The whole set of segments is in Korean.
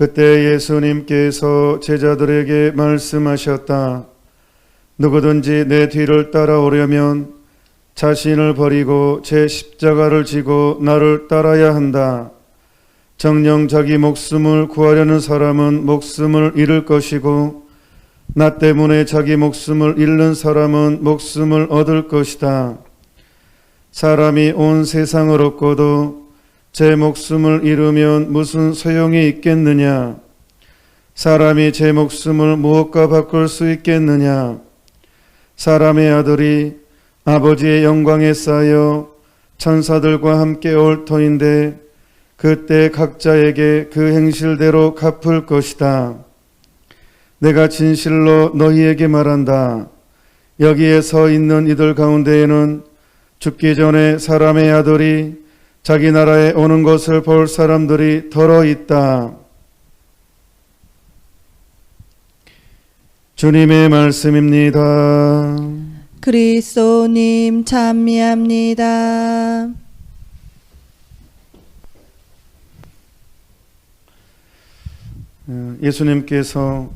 그때 예수님께서 제자들에게 말씀하셨다. 누구든지 내 뒤를 따라오려면 자신을 버리고 제 십자가를 지고 나를 따라야 한다. 정령 자기 목숨을 구하려는 사람은 목숨을 잃을 것이고 나 때문에 자기 목숨을 잃는 사람은 목숨을 얻을 것이다. 사람이 온 세상을 얻고도 제 목숨을 잃으면 무슨 소용이 있겠느냐? 사람이 제 목숨을 무엇과 바꿀 수 있겠느냐? 사람의 아들이 아버지의 영광에 쌓여 천사들과 함께 올 터인데 그때 각자에게 그 행실대로 갚을 것이다. 내가 진실로 너희에게 말한다. 여기에 서 있는 이들 가운데에는 죽기 전에 사람의 아들이 자기 나라에 오는 것을 볼 사람들이 더러 있다. 주님의 말씀입니다. 그리스도님 찬미합니다. 어, 예수님께서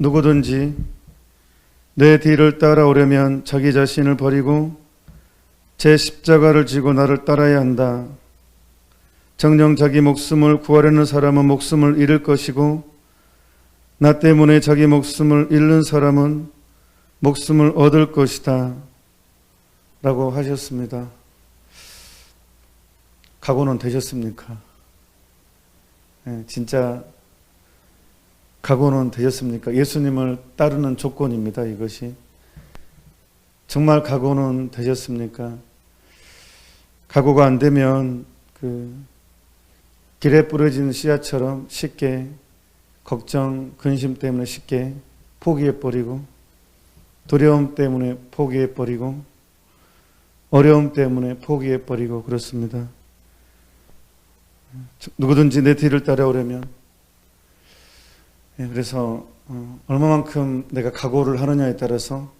누구든지 내 뒤를 따라오려면 자기 자신을 버리고 제 십자가를 지고 나를 따라야 한다. 정령 자기 목숨을 구하려는 사람은 목숨을 잃을 것이고 나 때문에 자기 목숨을 잃는 사람은 목숨을 얻을 것이다. 라고 하셨습니다. 각오는 되셨습니까? 예, 진짜 각오는 되셨습니까? 예수님을 따르는 조건입니다. 이것이 정말 각오는 되셨습니까? 각오가 안 되면 그 길에 뿌려진 씨앗처럼 쉽게 걱정, 근심 때문에 쉽게 포기해 버리고 두려움 때문에 포기해 버리고 어려움 때문에 포기해 버리고 그렇습니다. 누구든지 내 뒤를 따라오려면 예, 그래서 어, 얼마만큼 내가 각오를 하느냐에 따라서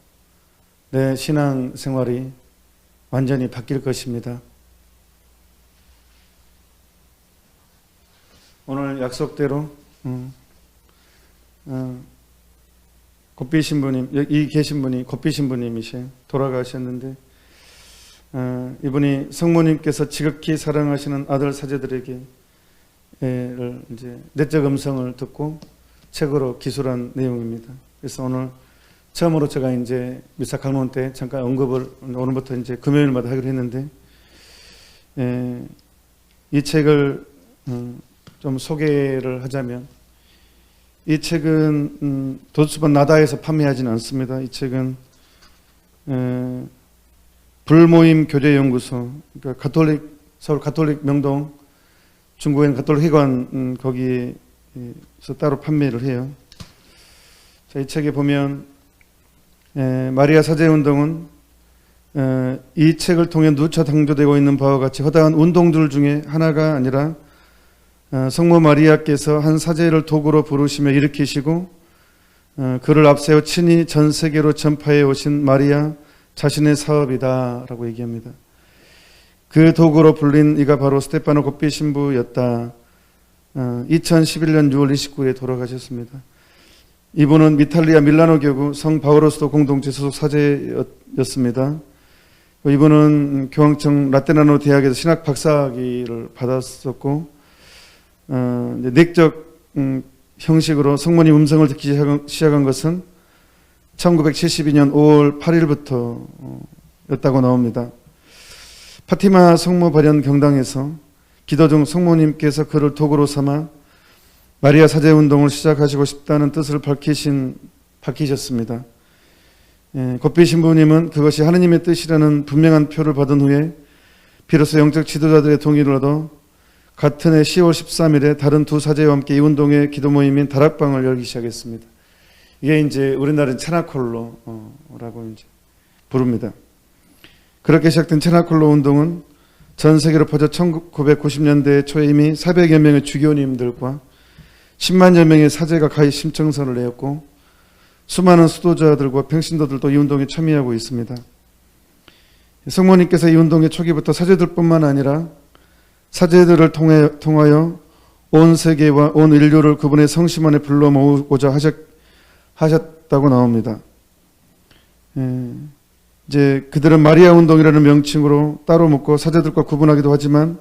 내 신앙 생활이 완전히 바뀔 것입니다. 오늘 약속대로 음, 어, 곱비 신부님 여기 계신 분이 곱비 신부님이세요. 돌아가셨는데 어, 이분이 성모님께서 지극히 사랑하시는 아들 사제들에게 를 이제 내적 음성을 듣고 책으로 기술한 내용입니다. 그래서 오늘 처음으로 제가 이제 미사 강론 때 잠깐 언급을 오늘부터 이제 금요일마다 하기로 했는데 에, 이 책을 음, 좀 소개를 하자면 이 책은 음, 도수반 나다에서 판매하지는 않습니다. 이 책은 에, 불모임 교제연구소 그러니까 가톨릭 서울 가톨릭 명동 중국에는 가톨릭 회관 음, 거기에서 따로 판매를 해요. 자, 이 책에 보면 에, 마리아 사제 운동은 에, 이 책을 통해 누차 강조되고 있는 바와 같이 허다한 운동들 중에 하나가 아니라 어, 성모 마리아께서 한 사제를 도구로 부르시며 일으키시고 어, 그를 앞세워 친히 전 세계로 전파해 오신 마리아 자신의 사업이다라고 얘기합니다. 그 도구로 불린 이가 바로 스테파노 곱비 신부였다. 어, 2011년 6월 29일에 돌아가셨습니다. 이분은 미탈리아 밀라노 교구 성 바오로스도 공동체 소속 사제였습니다. 이분은 교황청 라테나노 대학에서 신학 박사학위를 받았었고 어, 넥적 음, 형식으로 성모님 음성을 듣기 시작한, 것은 1972년 5월 8일부터 였다고 나옵니다. 파티마 성모 발현 경당에서 기도 중 성모님께서 그를 도구로 삼아 마리아 사제 운동을 시작하시고 싶다는 뜻을 밝히신 밝히셨습니다. 예, 곱비 신부님은 그것이 하느님의 뜻이라는 분명한 표를 받은 후에 비로소 영적 지도자들의 동의를 얻어 같은 해 10월 13일에 다른 두 사제와 함께 이 운동의 기도 모임인 다락방을 열기 시작했습니다. 이게 이제 우리나라는 체나콜로라고 이제 부릅니다. 그렇게 시작된 체나콜로 운동은 전 세계로 퍼져 1990년대 초에 이미 400여 명의 주교님들과 10만여 명의 사제가 가입 신청서를 내었고 수많은 수도자들과 평신도들도 이 운동에 참여하고 있습니다. 성모님께서 이 운동의 초기부터 사제들뿐만 아니라 사제들을 통해, 통하여 온 세계와 온 인류를 그분의 성심 안에 불러 모으고자 하셨, 하셨다고 나옵니다. 예, 이제 그들은 마리아 운동이라는 명칭으로 따로 묶고 사제들과 구분하기도 하지만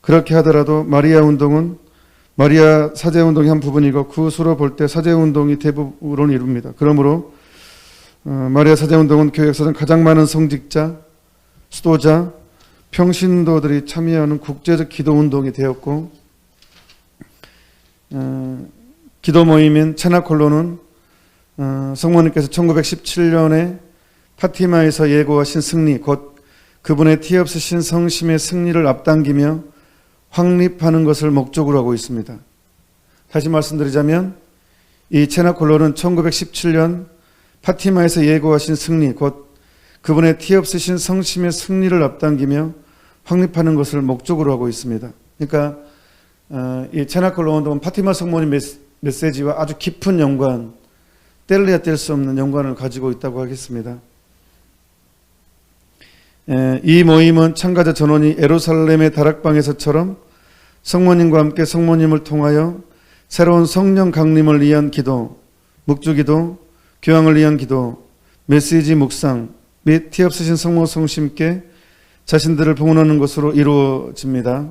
그렇게 하더라도 마리아 운동은 마리아 사제 운동의 한 부분이고 그 수로 볼 때 사제 운동이 대부분을 이룹니다. 그러므로 어, 마리아 사제 운동은 교회 역사상 가장 많은 성직자, 수도자, 평신도들이 참여하는 국제적 기도 운동이 되었고 어, 기도 모임인 체나콜로는 어, 성모님께서 1917년에 파티마에서 예고하신 승리, 곧 그분의 티 없으신 성심의 승리를 앞당기며 확립하는 것을 목적으로 하고 있습니다. 다시 말씀드리자면 이 체나콜로는 1917년 파티마에서 예고하신 승리, 곧 그분의 티 없으신 성심의 승리를 앞당기며 확립하는 것을 목적으로 하고 있습니다. 그러니까 어, 이 체나콜 로 운동은 파티마 성모님 메시- 메시지와 아주 깊은 연관, 뗄래야 뗄 수 없는 연관을 가지고 있다고 하겠습니다. 에, 이 모임은 참가자 전원이 에루살렘의 다락방에서처럼 성모님과 함께 성모님을 통하여 새로운 성령 강림을 위한 기도, 묵주기도, 교황을 위한 기도, 메시지 묵상 및 티 없으신 성모 성심께 자신들을 봉헌하는 것으로 이루어집니다.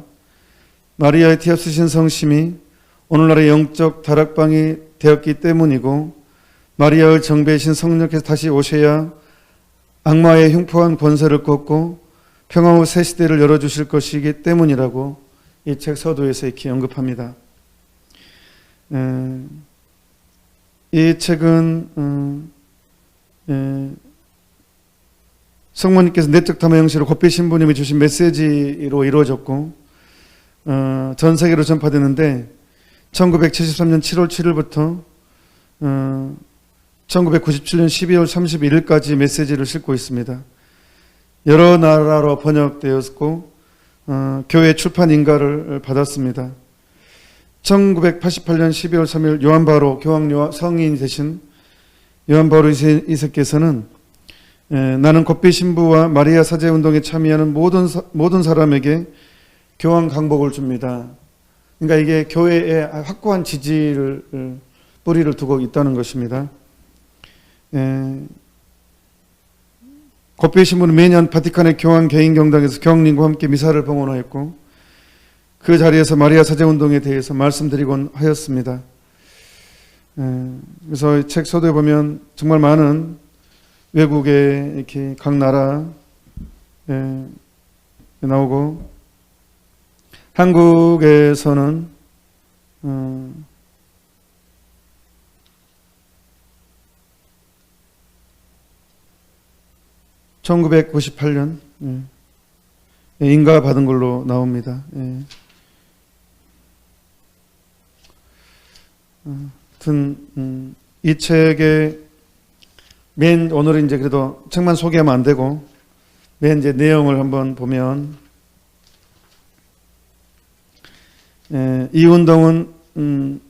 마리아의 티 없으신 성심이 오늘날의 영적 다락방이 되었기 때문이고 마리아의 정배이신 성령께서 다시 오셔야 악마의 흉포한 권세를 꺾고 평화의 새 시대를 열어주실 것이기 때문이라고 이 책 서두에서 이렇게 언급합니다. 에, 이 책은 음, 에, 성모님께서 내적 담화 형식으로 고필 신부님이 주신 메시지로 이루어졌고 어, 전 세계로 전파되는데 1973년 7월 7일부터 어, 1997년 12월 31일까지 메시지를 싣고 있습니다. 여러 나라로 번역되었고 어, 교회 출판 인가를 받았습니다. 1988년 12월 3일 요한 바로 교황 성인이 되신 요한 바로 이세께서는 에, 나는 god비 신부와 마리아 사제 운동에 참여하는 모든 사, 모든 사람에게 교황 강복을 줍니다. 그러니까 이게 교회에 확고한 지지를 어, 뿌리를 두고 있다는 것입니다. 에, god비 신부는 매년 바티칸의 교황 개인 경당에서 교황님과 함께 미사를 봉헌하였고 그 자리에서 마리아 사제 운동에 대해서 말씀드리곤 하였습니다. 에, 그래서 이책 소도에 보면 정말 많은 외국의 이렇게 각 나라 에, 나오고 한국에서는 어, (1998년) 예. 예, 인가 받은 걸로 나옵니다. 예. 어, 하여튼 음, 이 책의 맨 오늘은 이제 그래도 책만 소개하면 안 되고 맨 이제 내용을 한번 보면 에, 이 운동은 음,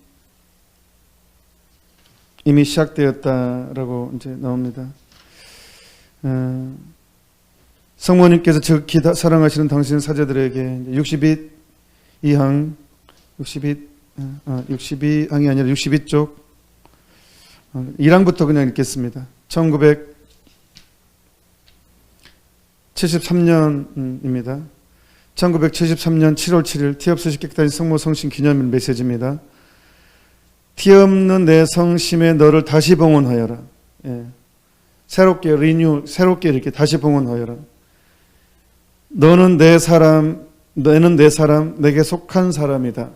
이미 시작되었다라고 이제 나옵니다. 에, 성모님께서 즉히 다- 사랑하시는 당신 사제들에게 62 이항 62 어, 62항이 아니라 62쪽 1항부터 그냥 읽겠습니다. 1973년입니다. 1973년 7월 7일 티 없으시 깨끗한 성모 성신 기념일 메시지입니다. 티 없는 내 성심에 너를 다시 봉헌하여라. 예. 새롭게 리뉴 새롭게 이렇게 다시 봉헌하여라. 너는 내 사람, 너는 내 사람, 내게 속한 사람이다.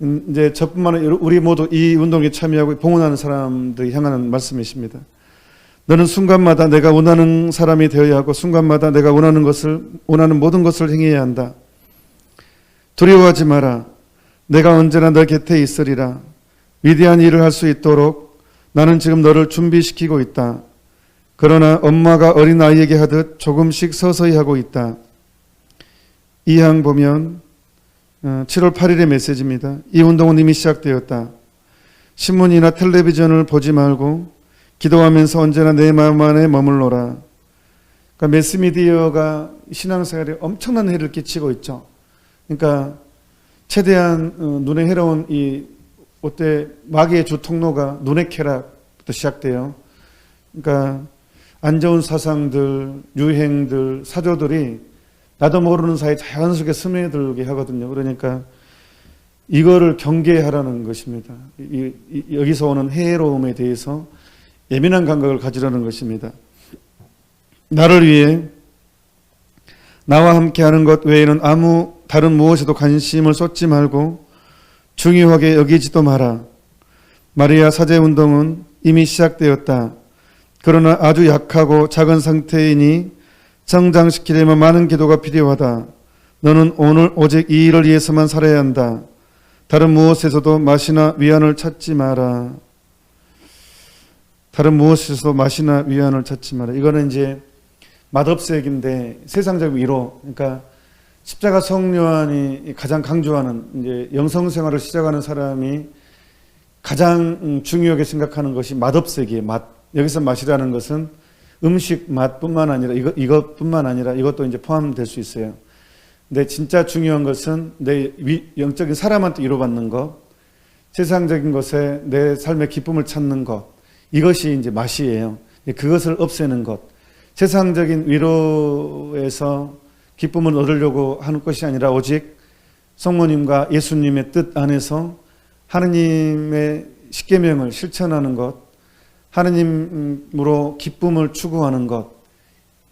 음, 이제 저뿐만 아니라 우리 모두 이 운동에 참여하고 봉헌하는 사람들이 향하는 말씀이십니다. 너는 순간마다 내가 원하는 사람이 되어야 하고 순간마다 내가 원하는 것을 원하는 모든 것을 행해야 한다. 두려워하지 마라. 내가 언제나 너 곁에 있으리라. 위대한 일을 할 수 있도록 나는 지금 너를 준비시키고 있다. 그러나 엄마가 어린 아이에게 하듯 조금씩 서서히 하고 있다. 이항 보면 어, 7월 8일의 메시지입니다. 이 운동은 이미 시작되었다. 신문이나 텔레비전을 보지 말고 기도하면서 언제나 내 마음 안에 머물러라. 그러니까 매스미디어가 신앙생활에 엄청난 해를 끼치고 있죠. 그러니까 최대한 어, 눈에 해로운 이 어때 마귀의 주 통로가 눈의 쾌락부터 시작돼요. 그러니까 안 좋은 사상들, 유행들, 사조들이 나도 모르는 사이 자연스럽게 스며들게 하거든요. 그러니까 이거를 경계하라는 것입니다. 이- 이- 여기서 오는 해로움에 대해서 예민한 감각을 가지라는 것입니다. 나를 위해 나와 함께 하는 것 외에는 아무 다른 무엇에도 관심을 쏟지 말고 중요하게 여기지도 마라. 마리아 사제 운동은 이미 시작되었다. 그러나 아주 약하고 작은 상태이니 성장시키려면 많은 기도가 필요하다. 너는 오늘 오직 이 일을 위해서만 살아야 한다. 다른 무엇에서도 맛이나 위안을 찾지 마라. 다른 무엇에서도 맛이나 위안을 찾지 마라. 이거는 이제 맛없애기인데 세상적 위로. 그러니까 십자가 성요한이 가장 강조하는 이제 영성 생활을 시작하는 사람이 가장 음, 중요하게 생각하는 것이 맛없애기의 맛. 여기서 맛이라는 것은 음식 맛뿐만 아니라 이것 이것뿐만 아니라 이것도 이제 포함될 수 있어요. 근데 진짜 중요한 것은 내 위- 영적인 사람한테 위로받는 것, 세상적인 것에 내 삶의 기쁨을 찾는 것, 이것이 이제 맛이에요. 그것을 없애는 것, 세상적인 위로에서 기쁨을 얻으려고 하는 것이 아니라 오직 성모님과 예수님의 뜻 안에서 하느님의 십계명을 실천하는 것, 하느님으로 기쁨을 추구하는 것,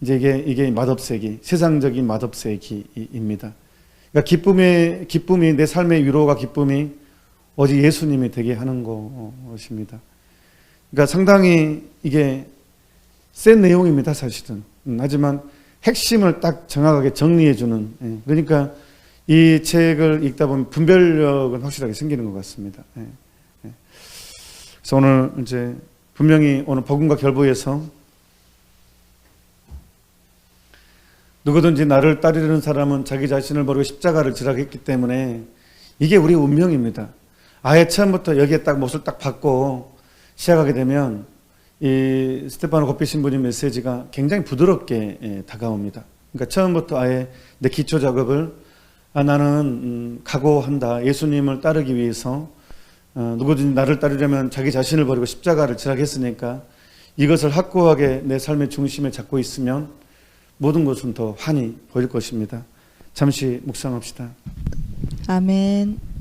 이제 이게 이게 맛없애기, 세상적인 맛없애기입니다. 그러니까 기쁨의 기쁨이 내 삶의 위로가 기쁨이 오직 예수님이 되게 하는 것입니다. 그러니까 상당히 이게 센 내용입니다, 사실은. 음, 하지만 핵심을 딱 정확하게 정리해 주는. 예, 그러니까 이 책을 읽다 보면 분별력은 확실하게 생기는 것 같습니다. 예, 예. 그래서 오늘 이제 분명히 오늘 복음과 결부에서 누구든지 나를 따르려는 사람은 자기 자신을 버리고 십자가를 지라했기 때문에 이게 우리 운명입니다. 아예 처음부터 여기에 딱 못을 딱 받고 시작하게 되면 이 스테파노 고피 신부님 메시지가 굉장히 부드럽게 예, 다가옵니다. 그러니까 처음부터 아예 내 기초 작업을 아, 나는 음, 각오한다. 예수님을 따르기 위해서 어, 누구든지 나를 따르려면 자기 자신을 버리고 십자가를 지라했으니까 이것을 확고하게 내 삶의 중심에 잡고 있으면 모든 것은 더 환히 보일 것입니다. 잠시 묵상합시다. 아멘.